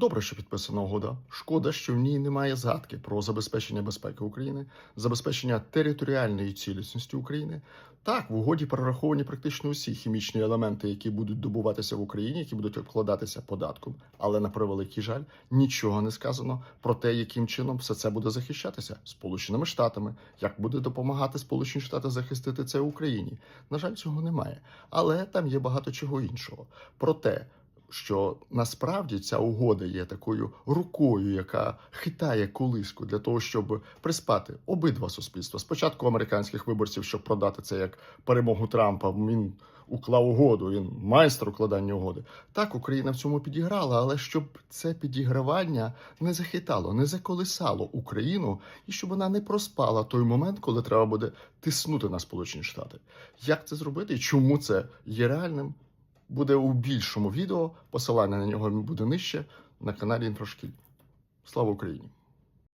Добре, що підписана угода. Шкода, що в ній немає згадки про забезпечення безпеки України, забезпечення територіальної цілісності України. Так, в угоді перераховані практично усі хімічні елементи, які будуть добуватися в Україні, які будуть обкладатися податком. Але на превеликий жаль, нічого не сказано про те, яким чином все це буде захищатися Сполученими Штатами, як буде допомагати Сполучені Штати захистити це Україні. На жаль, цього немає. Але там є багато чого іншого. Проте що насправді ця угода є такою рукою, яка хитає колиску для того, щоб приспати обидва суспільства. Спочатку американських виборців, щоб продати це як перемогу Трампа. Він уклав угоду, він майстер укладання угоди. Так Україна в цьому підіграла, але щоб це підігравання не захитало, не заколисало Україну, і щоб вона не проспала той момент, коли треба буде тиснути на Сполучені Штати. Як це зробити і чому це є реальним? Буде у більшому відео. Посилання на нього буде нижче на каналі Інфрошкіль. Слава Україні!